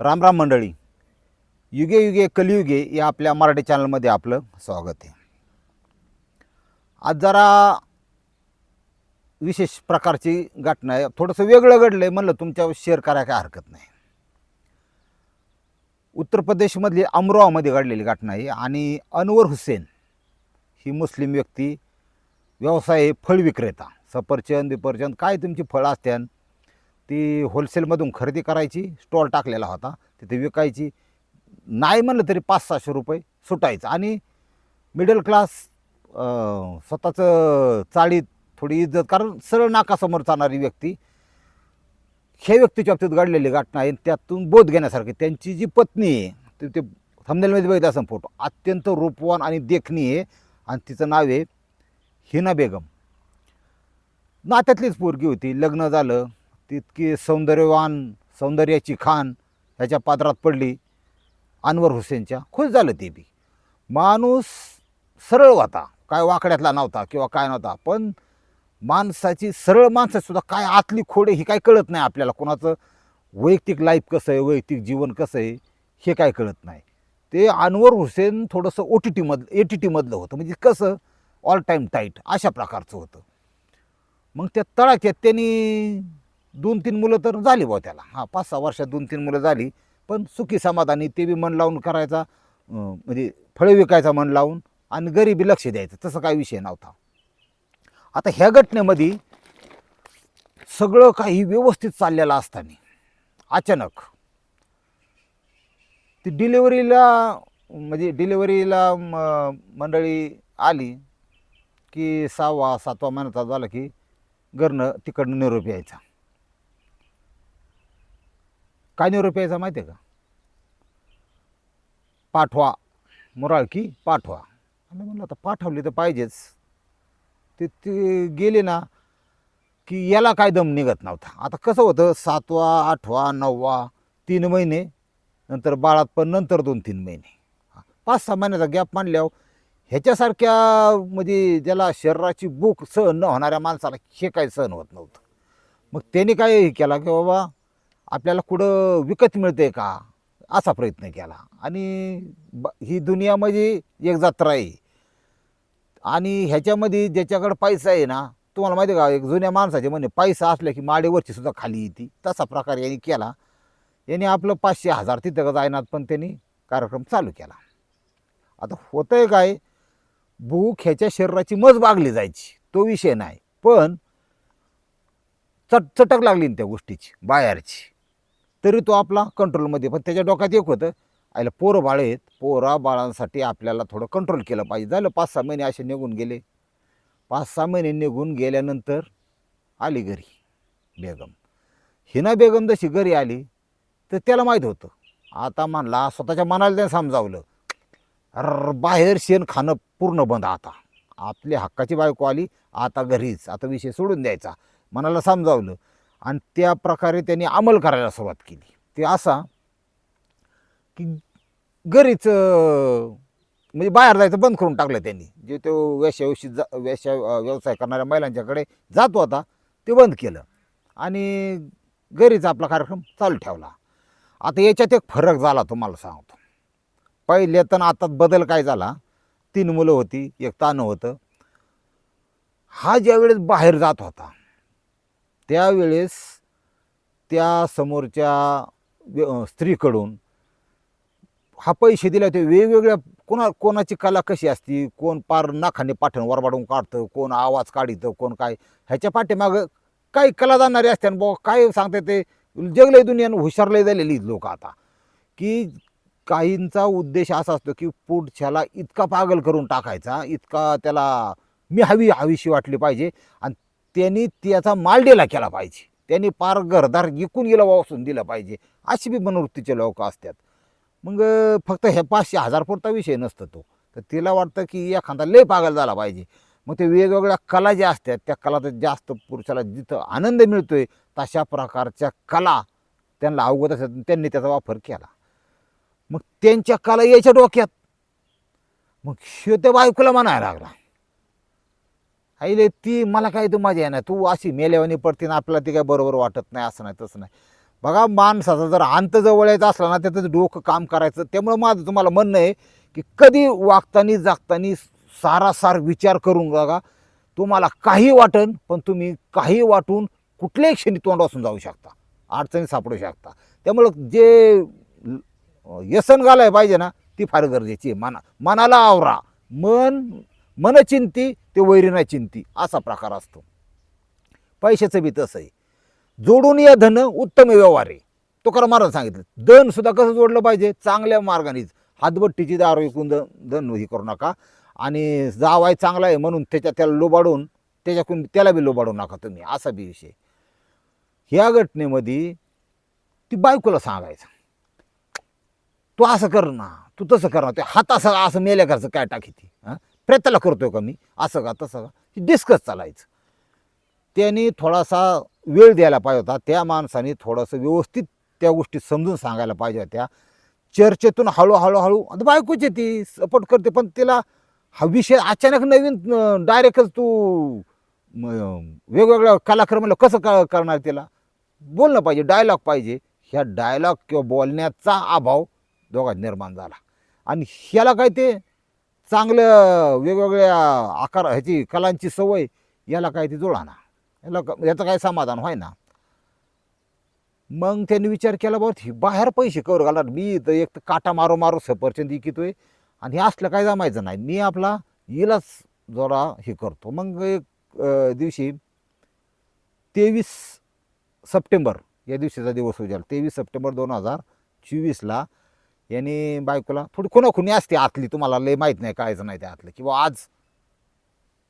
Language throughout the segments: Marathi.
राम राम मंडळी. युगे युगे कलियुगे या आपल्या मराठी चॅनलमध्ये आपलं स्वागत आहे. आज जरा विशेष प्रकारची घटना आहे. थोडंसं वेगळं घडलं आहे म्हणलं तुमच्या शेअर करायला काय हरकत नाही. उत्तर प्रदेशमधली अमरोहामध्ये घडलेली घटना आहे आणि अनवर हुसेन ही मुस्लिम व्यक्ती व्यवसाय आहे फळ विक्रेता सफरचंद विपरचंद काय तुमची फळं असत्यान ती होलसेलमधून खरेदी करायची स्टॉल टाकलेला होता तिथे विकायची. नाही म्हणलं तरी पाच सहाशे रुपये सुटायचं. आणि मिडल क्लास स्वतःचं चाळीत थोडी इज्जत कारण सरळ नाकासमोर चालणारी व्यक्ती ह्या व्यक्तीच्या बाबतीत घडलेली घटना आहे. त्यातून बोध घेण्यासारखी त्यांची जी पत्नी आहे ते ते थंबनेलमध्ये बघितलं असं फोटो अत्यंत रूपवान आणि देखणी आहे. आणि तिचं नाव आहे हिना बेगम. नात्यातलीच पोरगी होती. लग्न झालं. तितकी सौंदर्यवान सौंदर्याची खान ह्याच्या पात्रात पडली. अनवर हुसेनच्या खुश झालं ते बी. माणूस सरळ होता. काय वाकड्यातला नव्हता किंवा काय नव्हता. पण माणसाची सरळ माणसासुद्धा काय आतली खोडे ही काय कळत नाही आपल्याला. कोणाचं वैयक्तिक लाईफ कसं आहे वैयक्तिक जीवन कसं आहे हे काय कळत नाही. ते अनवर हुसेन थोडंसं ओ टी टीमधलं ए टी टीमधलं होतं. म्हणजे कसं? ऑल टाईम टाईट अशा प्रकारचं होतं. मग त्या तळाक्यात त्यांनी दोन तीन मुलं तर झाली बुवा त्याला. हां पाच सहा वर्षात दोन तीन मुलं झाली. पण सुखी समाधानी ते बी मन लावून करायचा म्हणजे फळे विकायचा मन लावून आणि गरिबी लक्ष द्यायचं. तसं काही विषय नव्हता. आता ह्या घटनेमध्ये सगळं काही व्यवस्थित चाललेलं असताना अचानक ती डिलेवरीला म्हणजे डिलेवरीला मंडळी आली की सहावा सातवा महिन्याचा झाला की घरनं तिकडनं निरोप यायचा. काय निरोप यायचा माहिती आहे का? पाठवा. मुराळकी पाठवा. आम्ही म्हणलं आता पाठवली तर पाहिजेच. ते ते गेले ना की याला काय दम निघत नव्हता. आता कसं होतं सातवा आठवा नववा तीन महिने नंतर बाळात पण नंतर दोन तीन महिने. पाच सहा महिन्याचा गॅप मांडल्यावर ह्याच्यासारख्या म्हणजे ज्याला शरीराची भूक सहन न होणाऱ्या माणसाला हे काय सहन होत नव्हतं. मग त्याने काय हे केला की बाबा आपल्याला कुठं विकत मिळते का? असा प्रयत्न केला. आणि ब ही दुनिया म्हणजे एक जत्रा आहे. आणि ह्याच्यामध्ये ज्याच्याकडं पैसा आहे ना तुम्हाला माहिती आहे का एक जुन्या माणसाचे म्हणे पैसा असल्या की माडेवरची सुद्धा खाली येते. तसा प्रकार यांनी केला. यांनी आपलं पाचशे हजार तिथं जायनात पण त्यांनी कार्यक्रम चालू केला. आता होतं आहे काय भूक ह्याच्या शरीराची मज बागली जायची. तो विषय नाही. पण चट चटक लागली ना त्या गोष्टीची बाहेरची. तरी तो आपला कंट्रोलमध्ये पण त्याच्या डोक्यात एक होतं आयला पोरं बाळ आहेत. पोरा बाळांसाठी आपल्याला थोडं कंट्रोल केलं पाहिजे. झालं पाच सहा महिने असे निघून गेले. पाच सहा महिने निघून गेल्यानंतर आली घरी बेगम. हिना बेगम जशी घरी आली तर त्याला माहीत होतं. आता म्हणला स्वतःच्या मनाला त्याने समजावलं. अर बाहेर शेण खाणं पूर्ण बंद आता. आपली हक्काची बायको आली आता घरीच. आता विषय सोडून द्यायचा. मनाला समजावलं. आणि त्या प्रकारे त्यांनी अंमल करायला सुरुवात केली. ते असा की घरीच म्हणजे बाहेर जायचं बंद करून टाकलं त्यांनी. जे तो वेश्याविषयी जा वेश्या व्यवसाय करणाऱ्या महिलांच्याकडे जात होता ते बंद केलं. आणि घरीच आपला कार्यक्रम चालू ठेवला. आता याच्यात एक फरक झाला तुम्हाला सांगतो. पहिले तर आता बदल काय झाला? तीन मुलं होती एक तानं होतं. हा ज्यावेळेस बाहेर जात होता त्यावेळेस त्या समोरच्या व्य- स्त्रीकडून हा पैसे दिले होते. वेगवेगळ्या कोणा कोणाची कला कशी असती? कोण पार नाखाने पाठण वरबाडून काढतं? कोण आवाज काढितं? कोण काय? ह्याच्या पाठीमागं काही कला जाणारी असते आणि बुवा काय सांगते ते? जगलंय दुनियानं हुशारलंय झालेली लोक आता. की काहींचा उद्देश असा असतो की पुढच्याला इतका पागल करून टाकायचा इतका त्याला मी हवी हवीशी वाटली पाहिजे. आणि त्यांनी त्याचा मालडेला केला पाहिजे. त्यांनी पार घरदार विकून गेलं वावसून दिलं पाहिजे. अशी बी मनोवृत्तीचे लोक असतात. मग फक्त हे पाचशे हजार पुरता विषय नसतो तो. तर तिला वाटतं की एखादा लय पागल झाला पाहिजे. मग ते वेगवेगळ्या कला ज्या असतात त्या कला तर जास्त पुरुषाला जिथं आनंद मिळतोय तशा प्रकारच्या कला त्यांना अवगत असतात त्यांनी त्याचा वापर केला. मग त्यांच्या कला यायच्या डोक्यात. मग ह्यो बायकोला म्हणायला लागला. आईले ती मला काय तू आहे ना तू अशी मेल्यावानी पडते ना आपल्याला ती काय बरोबर वाटत नाही असं नाही तसं नाही. बघा माणसाचा जर अंत जवळ यायचा असला ना त्याचं डोकं काम करायचं. त्यामुळं माझं तुम्हाला म्हणणं आहे की कधी वागतानी जागतानी सारासार विचार करून बघा. तुम्हाला काही वाटन पण तुम्ही काही वाटून कुठल्याही क्षणी तोंड वाचून जाऊ शकता. अडचणी सापडू शकता. त्यामुळं जे व्यसन घालाय पाहिजे ना ती फार गरजेची आहे. मना मनाला आवरा. मन मन चिंती ते वैरीना चिंती. असा प्रकार असतो. पैशाचं बी तसं आहे जोडून या धन उत्तम व्यवहार आहे. तुकाराम महाराज सांगितलं. धन सुद्धा कसं जोडलं पाहिजे? चांगल्या मार्गानेच. हातबट्टीची दारू विकून द धन हे करू नका. आणि जावाय चांगला आहे म्हणून त्याच्या त्याला लोबाडून त्याच्याकडून त्याला बी लोबाडू नका तुम्ही. असा बी विषय ह्या घटनेमध्ये ती बायकोला सांगायचं. तू असं कर ना. तू तसं कर ना. ते हात असं असं मेल्या काय टाकी ती हां? प्रयत्नाला करतो का मी? असं का तसं का? डिस्कस चालायचं. त्यांनी थोडासा वेळ द्यायला पाहिजे होता. त्या माणसाने थोडंसं व्यवस्थित त्या गोष्टी समजून सांगायला पाहिजे होत्या. चर्चेतून हळूहळू हळू आता बायकोची ती सपोर्ट करते पण तिला हा विषय अचानक नवीन डायरेक्टच तू वेगवेगळ्या कलाक्रमाला कसं का करणार तिला? बोलणं पाहिजे डायलॉग पाहिजे. ह्या डायलॉग किंवा बोलण्याचा अभाव दोघांत निर्माण झाला. आणि ह्याला काय ते चांगलं वेगवेगळ्या आकार ह्याची कलांची सवय याला काय ती जुळा ना याला याचं काय समाधान व्हाय ना मग त्यांनी विचार केला बाबा ही बाहेर पैसे कवर घालणार. मी तर एक तर काटा मारो मारो सफरचंद इकितोय. आणि हे असलं काय जमायचं नाही. मी आपला हिलाच जरा हे करतो. मग एक दिवशी तेवीस सप्टेंबर या दिवशीचा दिवस उजाला. तेवीस सप्टेंबर दोन हजार चोवीसला यांनी बायकोला थोडी खुणाखुणी असते आतली तुम्हाला लय माहीत नाही कायचं नाही त्या आतलं. किंवा आज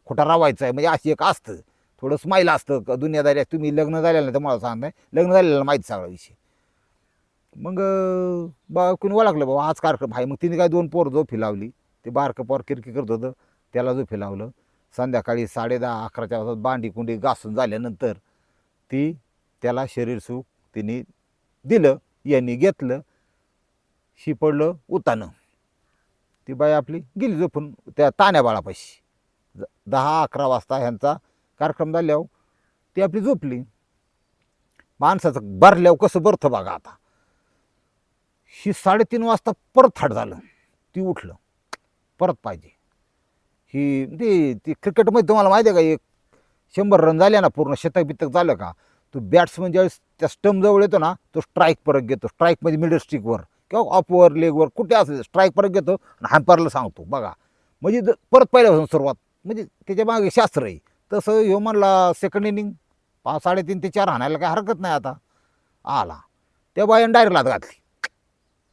खोटा रावायचं आहे म्हणजे अशी एक असतं. थोडं स्माईल असतं दुनियादारी असते. तुम्ही लग्न झालेलं नाही तर मला नाही लग्न झालेलं माहीत सगळा विषय. मग अं, बा कुणी ओळखलं बाबा आज कार्यक्रम आहे मग तिने काय दोन पोर झोपी लावली. ते बारकं पोर किरकी करत होतं त्याला झोपी लावलं. संध्याकाळी साडे दहा अकराच्या वाजता बांडी कुंडी घासून झाल्यानंतर ती त्याला शरीर सुख तिने दिलं यांनी घेतलं. शी पडलं उतानं. ती बाई आपली गेली झोपून त्या ताण्या बाळापाशी. ज- दहा अकरा वाजता ह्यांचा कार्यक्रम झाल्यावर ती आपली झोपली. माणसाचं भरल्यावर कसं भरतं बघा आता. ही साडेतीन वाजता परत थाट झालं. ती उठलं. परत पाहिजे. ही ती ती क्रिकेटमध्ये तुम्हाला माहिती आहे का एक शंभर रन झाले ना पूर्ण शतक बितक झालं का तो बॅट्समन ज्यावेळेस त्या स्टंपजवळ येतो ना तो स्ट्राईक परत घेतो. स्ट्राईकमध्ये मिडल स्टिकवर किंवा ऑफवर लेगवर कुठे असेल स्ट्राईक परत घेतो आणि हॅम्परला सांगतो बघा. म्हणजे परत पहिल्यापासून सुरुवात म्हणजे त्याच्यामागे शास्त्र आहे. तसं ह्यो म्हणला सेकंड इनिंग पाच साडेतीन ते चार हाणायला काय हरकत नाही आता. आला. त्या बायानं डायरेक्ट लात घातली.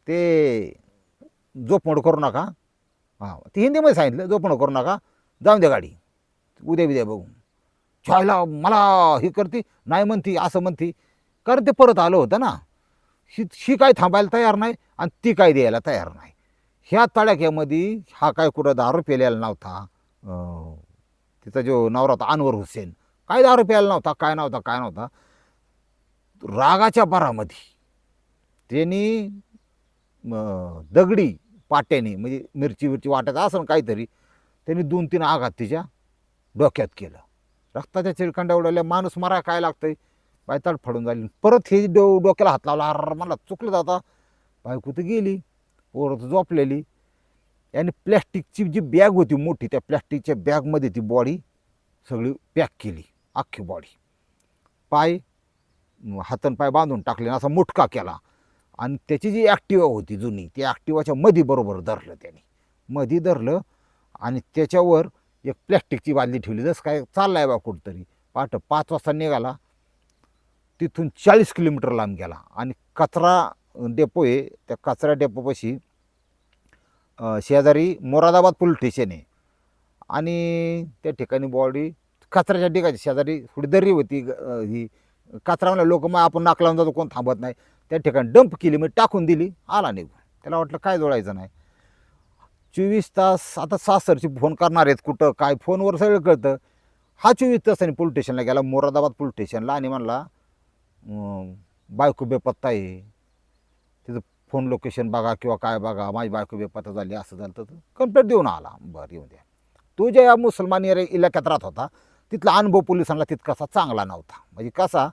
ते जोपमोड करू नका. हां ते हिंदीमध्ये सांगितलं जोपमोड करू नका. जाऊन द्या गाडी. उद्या बिद्या बघू. छायला मला हे करते नाही म्हणती असं म्हणती. कारण ते परत आलं होतं ना. ही ही काय थांबायला तयार नाही आणि ती काय द्यायला तयार नाही. ह्या तडाख्यामध्ये हा काय कुठं दारू पेलेला नव्हता. तिचा जो नवरा होता अनवर हुसेन काय दारू प्यायला नव्हता काय नव्हता काय नव्हता. रागाच्या भरामध्ये त्यांनी दगडी पाट्याने म्हणजे मिरची विरची वाटायचं असं काहीतरी त्यांनी दोन तीन आघात तिच्या डोक्यात केलं. रक्ताच्या चिळकांड्या उडवल्या माणूस मारा काय लागतंय? बाय तडफडून झाली परत हे डो डोक्याला हात लावला. अर मला चुकलं जाता बायको तर गेली. पोरं तर झोपलेली. याने प्लॅस्टिकची जी बॅग होती मोठी त्या प्लॅस्टिकच्या बॅगमध्ये ती बॉडी सगळी पॅक केली. अख्खी बॉडी. पाय हातन पाय बांधून टाकले आणि असा मुटका केला. आणि त्याची जी ॲक्टिवा होती जुनी त्या ॲक्टिवाच्या मधी बरोबर धरलं त्याने. मधी धरलं आणि त्याच्यावर एक प्लॅस्टिकची बादली ठेवली. जसं काय चाललाय बा कुठंतरी. पाठ पाच वाजता निघाला. तिथून चाळीस किलोमीटर लांब गेला. आणि कचरा डेपो आहे त्या कचरा डेपोपाशी शेजारी मोरादाबाद पोलीस स्टेशन आहे. आणि त्या ठिकाणी बॉडी कचऱ्याच्या ठिकाणी शेजारी थोडी दरी होती ग- ही कचरा लोक मग आपण नाक लावून जातो कोण थांबत नाही. त्या ठिकाणी डंप केली मी टाकून दिली आला निघून. त्याला वाटलं काय जोडायचं नाही. चोवीस तास आता सासरची फोन करणार आहेत कुठं काय फोनवर सगळं कळतं. हा चोवीस तासाने पोलीस स्टेशनला गेला मोरादाबाद पोलीस स्टेशनला आणि म्हणला बायको बेपत्ता आहे. तिथं फोन लोकेशन बघा किंवा काय बघा माझी बायको बेपत्ता झाली असं झालं तर कंप्लेंट देऊन आला. बरं येऊन द्या. तो ज्या या मुसलमान एरिया- इलाक्यात राहत होता तिथला अनुभव पोलिसांना तितकासा चांगला नव्हता. म्हणजे कसा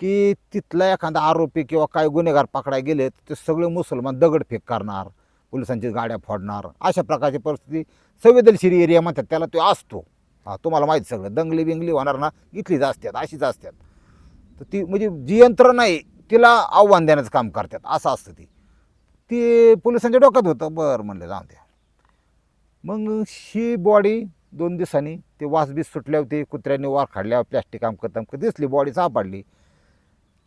की तिथला एखादा आरोपी किंवा काय गुन्हेगार पकडाय गेले तर ते सगळे मुसलमान दगडफेक करणार पोलिसांची गाड्या फोडणार. अशा प्रकारची परिस्थिती संवेदनशील एरिया म्हणतात त्याला तो असतो. हा तुम्हाला माहीत सगळं. दंगली बिंगली होणार ना इथलीच असतात अशीच असतात तर ती म्हणजे जी यंत्रणा आहे तिला आव्हान देण्याचं काम करतात असं असतं ती. ती पोलिसांच्या डोक्यात होतं बरं म्हणलं जाऊ द्या. मग ही बॉडी दोन दिवसांनी ते वासबीस सुटले होते कुत्र्यांनी वार खाडल्या प्लॅस्टिक काम तमकं दिसली बॉडी सापडली.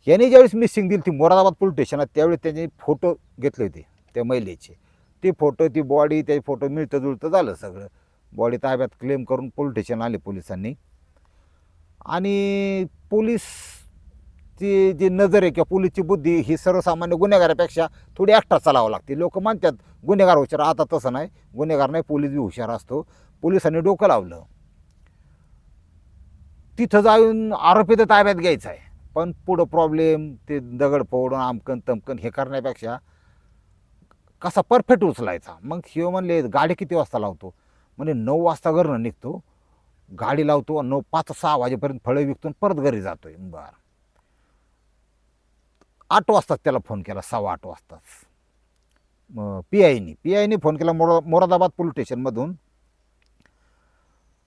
याने ज्यावेळेस मिसिंग दिली ती मोरादाबाद पोलीस स्टेशनात त्यावेळी त्यांनी फोटो घेतले होते त्या महिलेचे. ते फोटो ती बॉडी त्याचे फोटो मिळतं जुळतं झालं सगळं. बॉडी ताब्यात क्लेम करून पोलीस स्टेशन आले पोलिसांनी. आणि पोलीस ती जी नजर आहे किंवा पोलीसची बुद्धी ही सर्वसामान्य गुन्हेगारापेक्षा थोडी एक्स्ट्रा चालावं लागते. लोक म्हणतात गुन्हेगार हुशार आता तसं नाही. गुन्हेगार नाही पोलीस बी हुशार असतो. पोलिसांनी डोकं लावलं. तिथं जाऊन आरोपी तर ताब्यात घ्यायचा आहे. पण पुढं प्रॉब्लेम ते दगड फोडून आमकन तमकन हे करण्यापेक्षा कसा परफेक्ट उचलायचा? मग हे म्हणले गाडी किती वाजता लावतो? म्हणजे नऊ वाजता घरनं निघतो. गाडी लावतो नऊ पाच सहा वाजेपर्यंत फळं विकतो आणि परत घरी जातोय. बरं. आठ वाजताच त्याला फोन केला सव्वा आठ वाजताच. मग पी आयनी पी आयनी फोन केला मोरा मोरादाबाद पोलीस स्टेशनमधून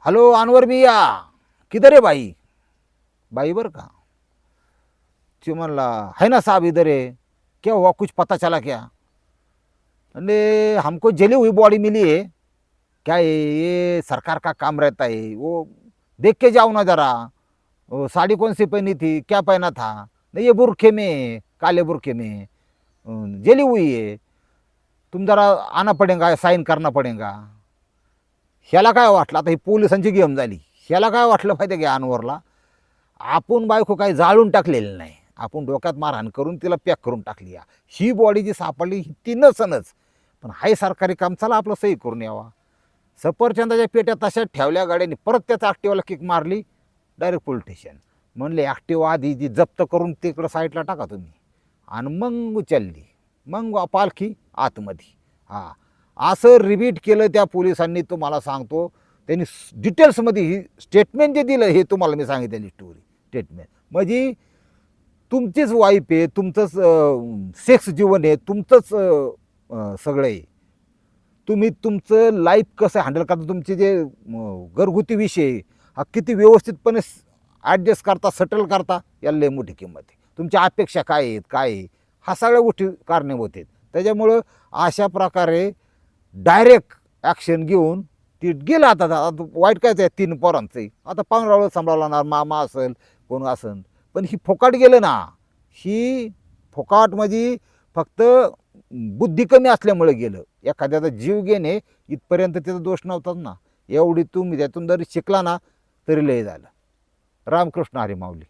हॅलो अनवर मिया किधर रे भाई बाई बर का. ते म्हणला है ना साहब इधर है क्या हुआ कुछ पता चला क्या? अरे हमको जली हुई बॉडी मिली है. क्या है? ये सरकार का काम रहता है। वो देख के जाओ ना जरा। साड़ी कौन सी पहनी थी? क्या पहना था? नहीं ये बुरखे में काले बुरके में जली हुई है। तुम जरा आना पडेगा साईन करना पडेगा। ह्याला काय वाटलं? आता ही पोलिसांची गेम झाली. ह्याला काय वाटलं माहिती की अनवरला? आपण बायको काही जाळून टाकलेलं नाही. आपण डोक्यात मारहाण करून तिला पॅक करून टाकली या. ही बॉडी जी सापडली ही ती नसनच पण हाय सरकारी काम चला आपलं सही करून यावा. सफरचंदाच्या पेट्या तशाच ठेवल्या गाड्याने. परत त्याचा ॲक्टिवाला किक मारली. डायरेक्ट पोलीस स्टेशन म्हणले ॲक्टिवा आधी जी जप्त करून तिकडं साईडला टाका तुम्ही. आणि मग उचलली. मग पालखी आतमध्ये. हां. असं रिपीट केलं त्या पोलिसांनी तुम्हाला सांगतो. त्यांनी डिटेल्समध्ये ही स्टेटमेंट जे दिलं हे तुम्हाला मी सांगितलेली स्टोरी स्टेटमेंट म्हणजे तुमचीच वाईफ आहे तुमचंच सेक्स जीवन आहे तुमचंच सगळं आहे. तुम्ही तुमचं लाईफ कसं हँडल करता तुमचे जे घरगुती विषय हा किती व्यवस्थितपणे ॲडजस्ट करता सटल करता याला लय मोठी किंमत आहे. तुमच्या अपेक्षा काय आहेत काय आहे? हा सगळ्या गोष्टी कारणीभूत आहेत. त्याच्यामुळं अशा प्रकारे डायरेक्ट ॲक्शन घेऊन ती गेलं आता आता वाईट कायच आहे? तीन पोरांचं आता पांघरावं सांभाळावं लागणार मामा असेल कोण असेल. पण ही फोकाट गेलं ना ही फोकाट म्हणजे फक्त बुद्धी कमी असल्यामुळे गेलं. एखाद्याचा जीव घेणे इथपर्यंत त्याचा दोष नव्हताच ना. एवढी तुम्ही त्यातून जरी शिकला ना तरी लय झालं. रामकृष्ण हरी माऊली.